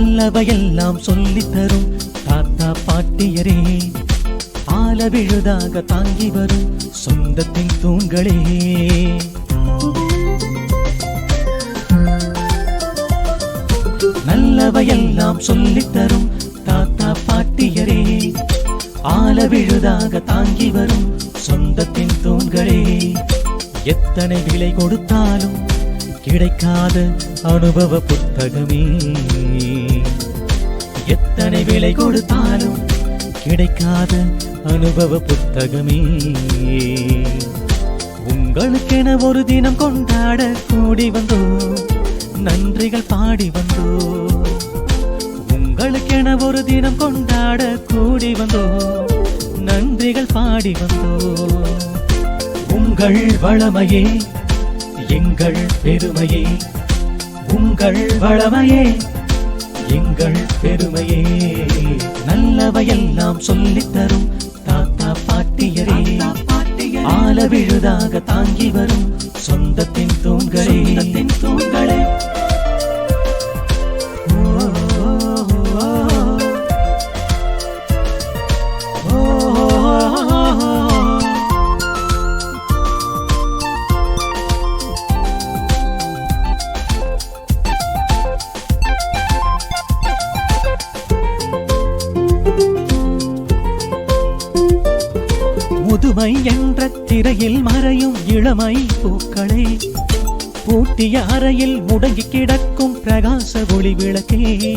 நல்லவையெல்லாம் சொல்லித் தரும் தாத்தா பாட்டியரே. ஆல விழுதாக தாங்கி வரும் சொந்தத்தின் தூண்களே. நல்லவையெல்லாம் சொல்லித் தரும் தாத்தா பாட்டியரே. ஆல விழுதாக தாங்கி வரும் சொந்தத்தின் தூண்களே. எத்தனை விலை கொடுத்தாலும் கிடைக்காத அனுபவ புத்தகமே. எத்தனை விலை கொடுத்தாலும் கிடைக்காத அனுபவ புத்தகமே. உங்களுக்கென ஒரு தினம் கொண்டாட கூடி வந்தோ நன்றிகள் பாடி வந்தோ. உங்களுக்கென ஒரு தினம் கொண்டாட கூடி வந்தோ நன்றிகள் பாடி வந்தோ. உங்கள் வளமையே எங்கள் பெருமையே உங்கள் வளமையே எங்கள் பெருமையே. நல்லவையெல்லாம் சொல்லித் தரும் தாத்தா பாட்டியரே. ஆல விழுதாக தாங்கி வரும் புதுமை என்ற திரையில் மறையும் இளமை பூக்களே. பூட்டிய அறையில் முடங்கி கிடக்கும் பிரகாச ஒளி விளக்கே.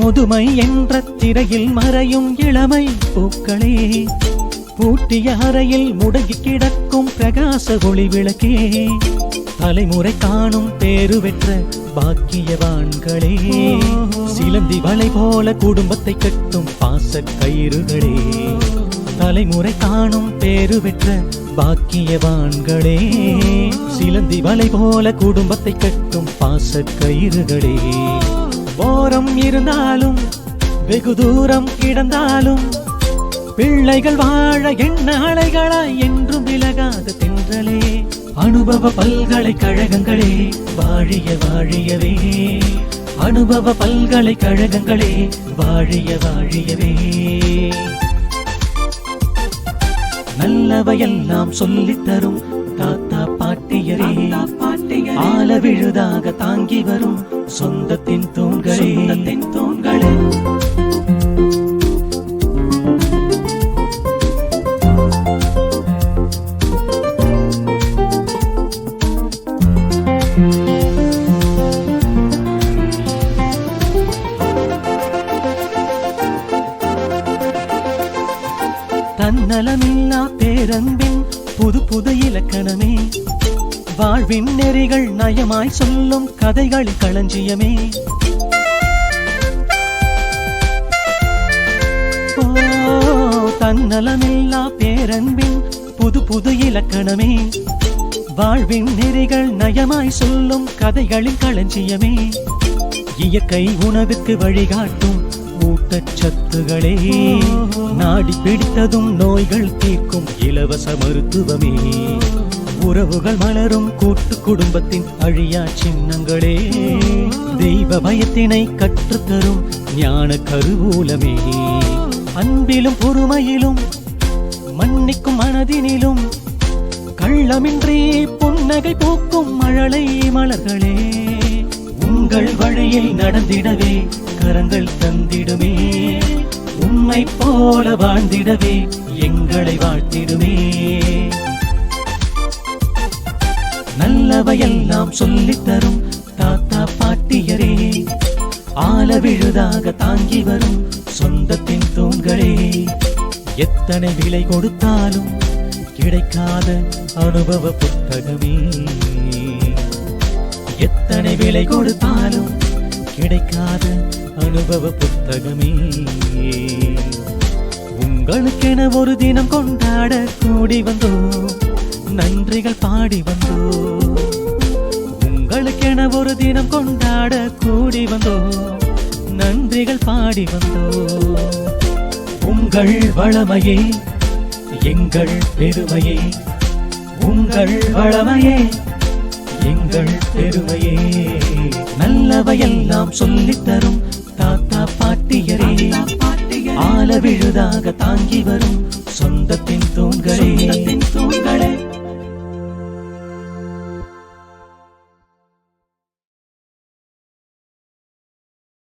முதுமை என்ற திரையில் மறையும் இளமை பூக்களே. பூட்டிய அறையில் முடங்கி கிடக்கும் பிரகாச ஒளி விளக்கே. தலைமுறை காணும் பேரு பெற்ற பாக்கியவான்களே. சிலந்தி வலை போல குடும்பத்தை கட்டும் பாச கயிறுகளே. தலைமுறை காணும் பேரு பெற்ற பாக்கியவான்களே. சிலந்தி வலை போல குடும்பத்தை கட்டும் பாச கயிறுகளே. ஓரம் இருந்தாலும் வெகு தூரம் கிடந்தாலும் பிள்ளைகள் வாழ எண்ண அலைகளாய் என்றும் விலகாத தென்றலே. அனுபவ பல்கலைக்கழகங்களே வாழிய வாழியவே. அனுபவ பல்கலைக்கழகங்களே வாழிய வாழியவே. நல்லவையெல்லாம் சொல்லித் தரும் தாத்தா பாட்டியரே. ஆல விழுதாக தாங்கி வரும் சொந்தத்தின் தூண்களே. தூண்களே. தன்னலமில்லா பேரன்பின் புது புது இலக்கணமே. வாழ்வின் நெறிகள் நயமாய் சொல்லும் கதைகளின் களஞ்சியமே. தன்னலமில்லா பேரன்பின் புது புது இலக்கணமே. வாழ்வின் நெறிகள் நயமாய் சொல்லும் கதைகளின் களஞ்சியமே. இயற்கை உணவுக்கு வழிகாட்டும் ஊட்டச்சத்துகளே நாடி பிடித்ததும் நோய்கள் தீர்க்கும் இலவச மருத்துவமே. உறவுகள் மலரும் கூட்டு குடும்பத்தின் அழியா சின்னங்களே. தெய்வ பயத்தினை கற்றுத்தரும் ஞான கருவூலமே. அன்பிலும் பொறுமையிலும் மன்னிக்கும் மனதினிலும் கள்ளமின்றி புன்னகை பூக்கும் மழலை மலர்களே. உங்கள் வழியில் நடந்திடவே கரங்கள் தந்திடுமே. உண்மை போல வாழ்ந்திடவே எங்களை வாழ்த்திடுமே. நல்லவையெல்லாம் சொல்லித்தரும் தாத்தா பாட்டியரே. ஆல விழுதாக தாங்கி வரும் சொந்தத்தின் தூண்களே. எத்தனை விலை கொடுத்தாலும் கிடைக்காத அனுபவ புத்தகமே. எத்தனை விலை கொடுத்தாலும் கிடைக்காத அனுபவ புத்தகமே. உங்களுக்கென ஒரு தினம் கொண்டாட கூடி வந்தோ நன்றிகள் பாடி வந்தோ. உங்களுக்கென ஒரு தினம் கொண்டாட கூடி வந்தோ நன்றிகள் பாடி வந்தோ. உங்கள் வளமையே எங்கள் பெருமையே. உங்கள் வளமையே எங்கள் பெருமையே. நல்லவையெல்லாம் சொல்லித்தரும் தாத்தா பாட்டியரே. ஆலவிழுதாக தாங்கி வரும்